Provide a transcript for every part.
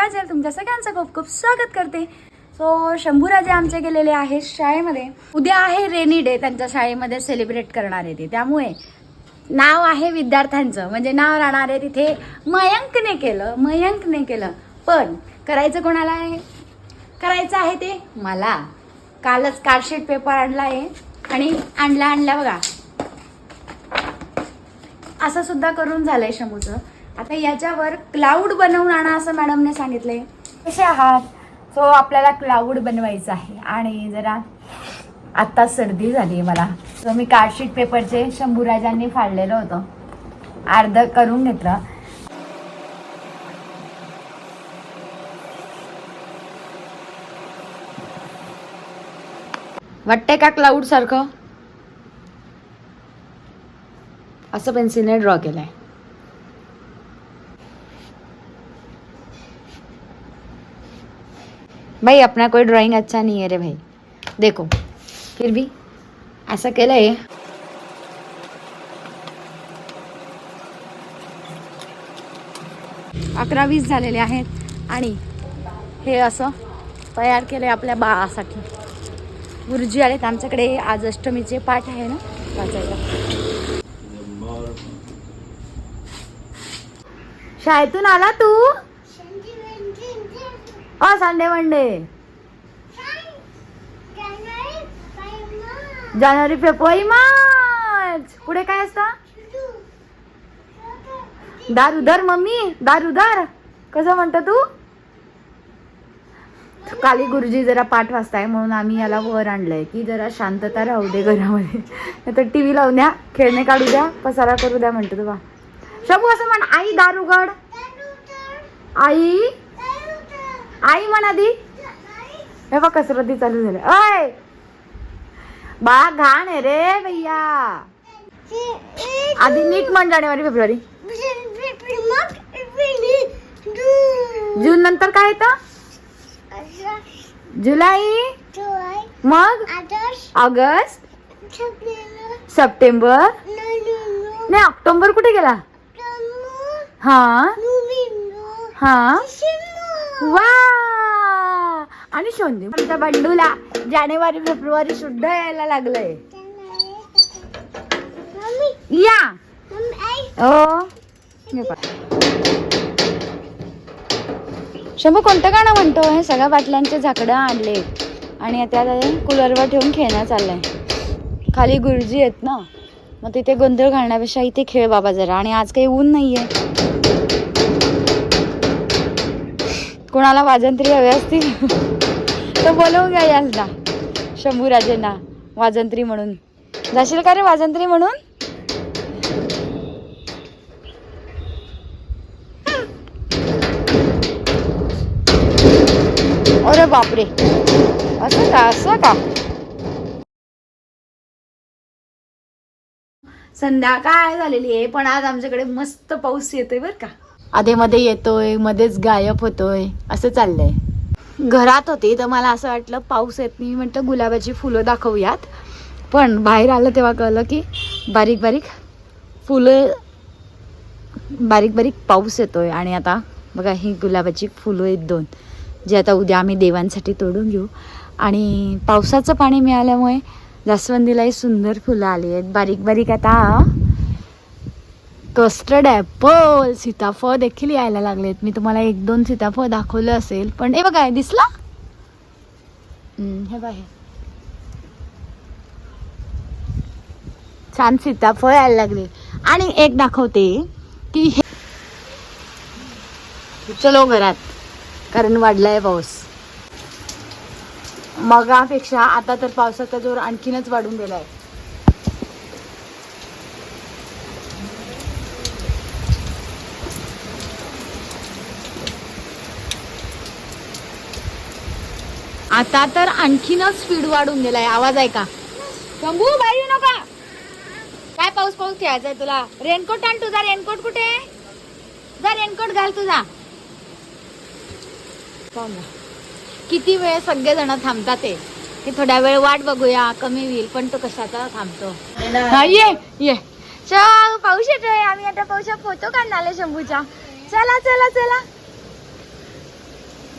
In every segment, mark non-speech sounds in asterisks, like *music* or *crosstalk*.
काजल तुमच्या सगळ्यांचं खूप खूप स्वागत करते. सो शंभूराजे आमचे गेलेले आहेत शाळेमध्ये. उद्या आहे रेनी डे त्यांच्या शाळेमध्ये सेलिब्रेट करणार आहे ते. त्यामुळे नाव आहे विद्यार्थ्यांचं. म्हणजे नाव राहणार आहे तिथे मयंकने केलं मयंकने केलं. पण करायचं कोणाला आहे? करायचं आहे ते मला. कालच कार्डशीट पेपर आणला आहे आणि आणला आणला बघा. असं सुद्धा करून झालंय शंभूचं. आता याच्यावर क्लाउड बनवून आणा असं मॅडमने सांगितलंय. कसे आहात? सो आपल्याला क्लाउड बनवायचं आहे. आणि जरा आत्ता सर्दी झाली आहे मला. सो मी कार्डशीट पेपरचे शंभूराजांनी फाडलेलं होतं. अर्ध करून घेतलं. वाटतंय का क्लाउड सारखं? असं पेन्सिलने ड्रॉ केलंय. भाई अपना कोई ड्राइंग अच्छा नहीं है रे भाई। देखो फिर भी केलं आहे अकरा वीस झालेले आहेत आणि हे असं तयार केलं आहे आपल्या बाळासाठी. गुरुजी आलेत आमच्याकडे. आज अष्टमीचे पाठ आहे ना? वाचायला. शाळेतून आला तू? अ संडे मंडे जानेवारी फेब्रुवारी मार्च पुढे काय असतं? दारू मम्मी. दारू धर कसं म्हणतो तू? काली गुरुजी जरा पाठ वाचताय म्हणून आम्ही याला वर आणलंय की जरा शांतता राहू दे घरामध्ये. नाही तर टी व्ही लावून द्या खेळणे काढू द्या पसारा करू द्या म्हणतो तुला शबू असं म्हण आई दारुगड. आई आई म्हण आधी हे बघ कसरती चालू झाल्या अय बाळा घाण आहे रे भैया. आधी नीट म्हण जानेवारी फेब्रुवारी. जून नंतर काय येतं? जुलै मग? August September? नाही ऑक्टोबर कुठे गेला? हा. हा. वा! आणि शोंदे. आमच्या बंडूला जानेवारी फेब्रुवारी सुद्धा यायला लागलंय. या. ओ हे. शंभू कोणतं गाणं म्हणतो? हे सगळ्या बाटल्यांचे झाकडं आणले. आणि त्या कूलरवर ठेवून खेळणं चाललंय. खाली गुरुजी आहेत ना? मग तिथे गोंधळ घालण्यापेक्षा इथे खेळ बाबा जरा. आणि आज काही ऊन नाहीये. कोणाला वाजंत्री हवे असतील? *laughs* तर बोलवून घ्या यांना शंभूराजेंना वाजंत्री म्हणून. जाशील का रे वाजंत्री म्हणून? अरे बापरे. असं का? असं का? संध्याकाळ झालेली आहे पण आज आमच्याकडे मस्त पाऊस येतोय बर का. आधे मध्ये येतोय मध्येच गायब होतोय असं चाललंय. घरात होती तर मला असं वाटलं पाऊस येत नाही म्हटलं गुलाबाची फुलं दाखवूयात. पण बाहेर आलं तेव्हा कळलं की बारीक बारीक फुलं बारीक बारीक पाऊस येतोय. आणि आता बघा ही गुलाबाची फुलं आहेत दोन जे आता उद्या आम्ही देवांसाठी तोडून घेऊ. आणि पावसाचं पाणी मिळाल्यामुळे जास्वंदीलाही सुंदर फुलं आली आहेत. बारीक बारीक आता कस्टर्ड ॲपल सीताफळ देखील यायला लागलेत. मी तुम्हाला एक दोन सीताफळ दाखवलं असेल. पण हे बघा दिसला? हे बघा छान सीताफळ यायला लागले. आणि एक दाखवते की हे चलो घरात कारण वाढलाय पाऊस. मगापेक्षा आता तर पावसाचा जोर आणखीनच वाढून गेलाय. आता तर आणखीनच स्पीड वाढून गेलाय. आवाज आहे का? शंभू बाहेर येऊ नका. काय पाऊस पाऊस खेळायचाय तुला? रेनकोट आण तुझा. रेनकोट कुठे आहे? जा रेनकोट घाल तुझा. पाहून. किती वेळ सगळे जण थांबतात ते की थोड्या वेळ वाट बघूया. कमी होईल पण तो कशाचा थांबतो? हा, ये ये. चल पाऊस येतोय. आम्ही आता पाऊसात फोटो काढणार शंभूचा चला चला चला.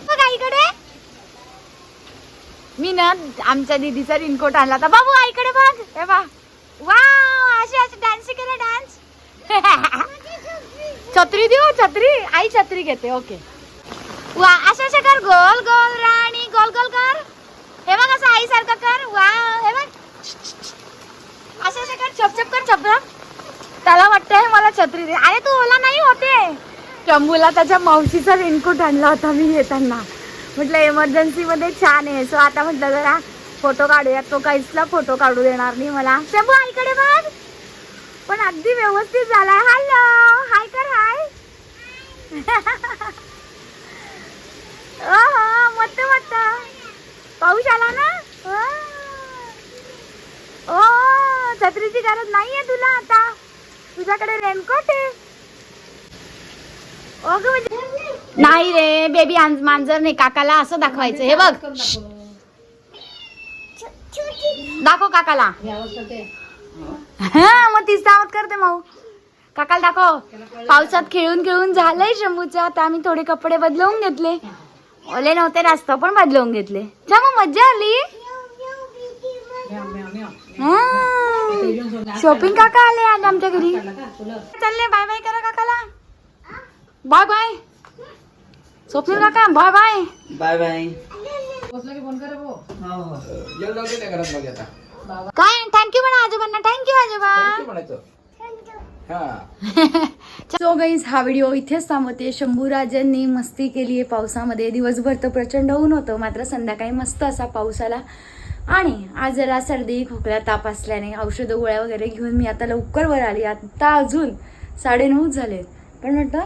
बघ आईकडे मी ना आमच्या दीदीचा रिनकोट आणला होता. बाबू आईकडे बघ. हे बा वा अशी अशी डान्स केला डान्स छत्री देऊ छत्री. आई छत्री घेते ओके वा अशा असे कर. गोल गोल राणी. गोल गोल कर. हे बघ असं आई सारखं कर. वा हे बघ. असं असं कर. छप छप कर छप छप. त्याला वाटतंय मला छत्री दे. अरे तू ओला नाही होते. चंबूला त्याच्या मावशीचा रेनकोट आणला होता मी येताना म्हटलं इमर्जन्सी मध्ये छान आहे. सो आता म्हटलं जरा फोटो काढूया तो काहीचला फोटो काढू देणार नाही मला. शंभू आईकडे बघ. पण अगदी व्यवस्थित झालाय. हॅलो हाय कर हाय *laughs* ओहो मत मस्त. पाऊस आला ना? ओ. छत्रीची गरज नाहीये तुला आता. तुझ्याकडे रेनकोट आहे. अगं म्हणजे नाही रे बेबी मांजर नाही काकाला असं दाखवायचं. हे बघ. दाखव काकाला. हा मग तीच दावत करते माऊ काकाला दाखव. पावसात खेळून खेळून झालंय शंभूचं. आता आम्ही थोडे कपडे बदलवून घेतले. ओले नव्हते रास्त पण बदलवून घेतले. चा मग मज्जा आली. शॉपिंग काका आले आज आमच्या घरी. चालले बाय बाय करा काकाला. Bye bye. स्वप्नील काका बाय बाय. Bye bye. काय थँक्यू म्हणा आजोबांना. थँक्यू आजोबा. सो गाईज हा. *laughs* व्हिडिओ इथेच थांबवते. शंभूराजांनी मस्ती केली आहे पावसामध्ये. दिवसभर तर प्रचंड ऊन होतं. मात्र संध्याकाळी मस्त असा पाऊस आला. आणि आज जरा सर्दी खोकला ताप असल्याने औषधं गोळ्या वगैरे घेऊन मी आता लवकर वर आली. आता अजून साडेनऊच झाले पण म्हटलं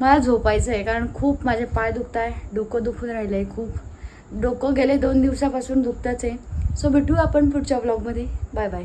मला झोपायचं आहे कारण खूप माझे पाय दुखत आहे डोकं दुखून राहिलं आहे खूप. डोकं गेले दोन दिवसापासून दुखतंच आहे. सो भेटू आपण पुढच्या ब्लॉगमध्ये बाय बाय